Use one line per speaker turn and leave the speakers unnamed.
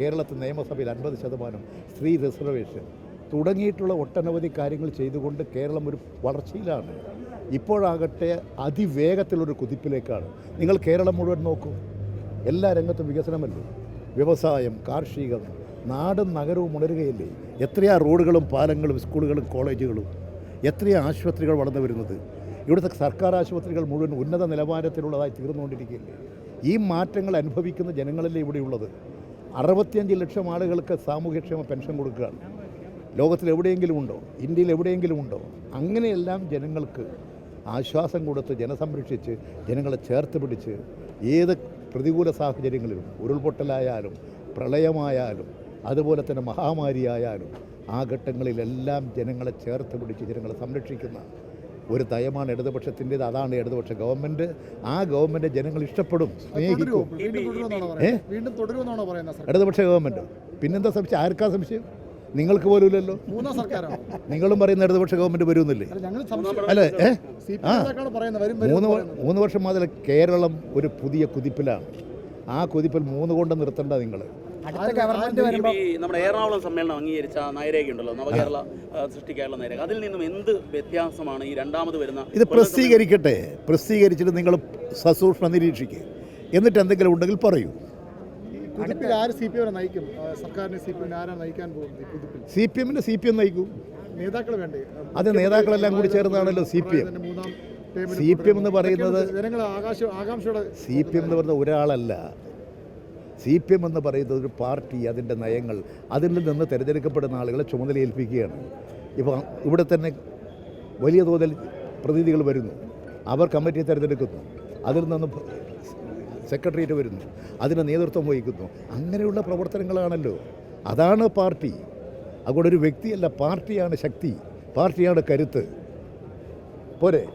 കേരളത്തിൽ നിയമസഭയിൽ അൻപത് ശതമാനം സ്ത്രീ റിസർവേഷൻ. തുടങ്ങിയിട്ടുള്ള ഒട്ടനവധി കാര്യങ്ങൾ ചെയ്തുകൊണ്ട് കേരളം ഒരു വളർച്ചയിലാണ്. ഇപ്പോഴാകട്ടെ അതിവേഗത്തിലൊരു കുതിപ്പിലേക്കാണ്. നിങ്ങൾ കേരളം മുഴുവൻ നോക്കൂ. എല്ലാ രംഗത്തും വികസനമല്ലേ? വ്യവസായം കാർഷികം നാടും നഗരവും ഉണരുകയല്ലേ? എത്രയാ റോഡുകളും പാലങ്ങളും സ്കൂളുകളും കോളേജുകളും? എത്രയാ ആശുപത്രികൾ വളർന്നു വരുന്നത്? ഇവിടുത്തെ സർക്കാർ ആശുപത്രികൾ മുഴുവൻ ഉന്നത നിലവാരത്തിലുള്ളതായി തീർന്നുകൊണ്ടിരിക്കുകയല്ലേ? ഈ മാറ്റങ്ങൾ അനുഭവിക്കുന്ന ജനങ്ങളല്ലേ ഇവിടെയുള്ളത്? അറുപത്തിയഞ്ച് ലക്ഷം ആളുകൾക്ക് സാമൂഹ്യക്ഷേമ പെൻഷൻ കൊടുക്കുകയാണ്. ലോകത്തിൽ എവിടെയെങ്കിലും ഉണ്ടോ? ഇന്ത്യയിൽ എവിടെയെങ്കിലും ഉണ്ടോ? അങ്ങനെയെല്ലാം ജനങ്ങൾക്ക് ആശ്വാസം കൊടുത്ത് ജനസംരക്ഷിച്ച് ജനങ്ങളെ ചേർത്ത് പിടിച്ച് ഏത് പ്രതികൂല സാഹചര്യങ്ങളിലും ഉരുൾപൊട്ടലായാലും പ്രളയമായാലും അതുപോലെ തന്നെ മഹാമാരിയായാലും ആ ഘട്ടങ്ങളിലെല്ലാം ജനങ്ങളെ ചേർത്ത് പിടിച്ച് ജനങ്ങളെ സംരക്ഷിക്കുന്ന ഒരു നയമാണ് ഇടതുപക്ഷത്തിന്റേത് അതാണ് ഇടതുപക്ഷ ഗവൺമെന്റ്. ആ ഗവൺമെന്റ് ജനങ്ങൾ ഇഷ്ടപ്പെടും. സ്നേഹിക്കും. ഇടതുപക്ഷ ഗവൺമെന്റ്. പിന്നെന്താ സംശയം? ആർക്കാ സംശയം? നിങ്ങൾക്ക് പോലുമില്ലല്ലോ.
മൂന്നാം സർക്കാരാണോ?
നിങ്ങളും പറയുന്ന ഇടതുപക്ഷ ഗവൺമെന്റ് വരുമെന്നില്ലേ
അല്ല
മൂന്ന് മൂന്ന് വർഷം മുതൽ കേരളം ഒരു പുതിയ കുതിപ്പിലാണ്. ആ കുതിപ്പിൽ മൂന്ന് കൊണ്ട് നിർത്തണ്ട നിങ്ങൾ
അടുത്ത ഗവൺമെന്റ് വരുമ്പോൾ
നമ്മുടെ എറണാകുളം സമ്മേളനം അംഗീകരിച്ച നയരേഖയുണ്ടല്ലോ നവകേരള സൃഷ്ടിക്കാനുള്ള നയരേഖ. അതിൽ നിന്നും എന്ത് വ്യത്യാസമാണ് ഈ രണ്ടാമത് വരുന്ന
ഇത് പ്രസിദ്ധീകരിക്കട്ടെ പ്രസിദ്ധീകരിച്ചിട്ട് നിങ്ങൾ സസൂക്ഷ്മം നിരീക്ഷിക്കുക എന്നിട്ട് എന്തെങ്കിലും ഉണ്ടെങ്കിൽ പറയൂ.
ആര് സി പി എം നയിക്കും? സർക്കാരിനെ സി പി എം ആരാണ് നയിക്കാൻ പോകുന്നത്
സി പി എമ്മിന് സി പി എം നയിക്കും.
നേതാക്കൾ വേണ്ടേ?
അത് നേതാക്കളെല്ലാം കൂടി ചേർന്നാണല്ലോ C P M. C P M എന്ന് പറയുന്നത്
ജനങ്ങൾ ആകാശ ആകാംക്ഷയോടെ
സി പി എം എന്ന് പറയുന്ന ഒരാളല്ല. സി പി എം എന്ന് പറയുന്നത് ഒരു പാർട്ടി അതിന്റെ നയങ്ങൾ അതിൽ നിന്ന് തിരഞ്ഞെടുക്കപ്പെടുന്ന ആളുകളെ ചുമതലയേൽപ്പിക്കുകയാണ്. ഇപ്പോൾ ഇവിടെ തന്നെ വലിയ തോതിൽ പ്രതിനിധികൾ വരുന്നു. അവർ കമ്മിറ്റിയെ തിരഞ്ഞെടുക്കുന്നു. അതിൽ നിന്ന് സെക്രട്ടേറിയറ്റ് വരുന്നു. അതിന് നേതൃത്വം വഹിക്കുന്നു. അങ്ങനെയുള്ള പ്രവർത്തനങ്ങളാണല്ലോ. അതാണ് പാർട്ടി. അതുകൊണ്ട് ഒരു വ്യക്തിയല്ല പാർട്ടിയാണ് ശക്തി പാർട്ടിയാണ് കരുത്ത്. പോരെ?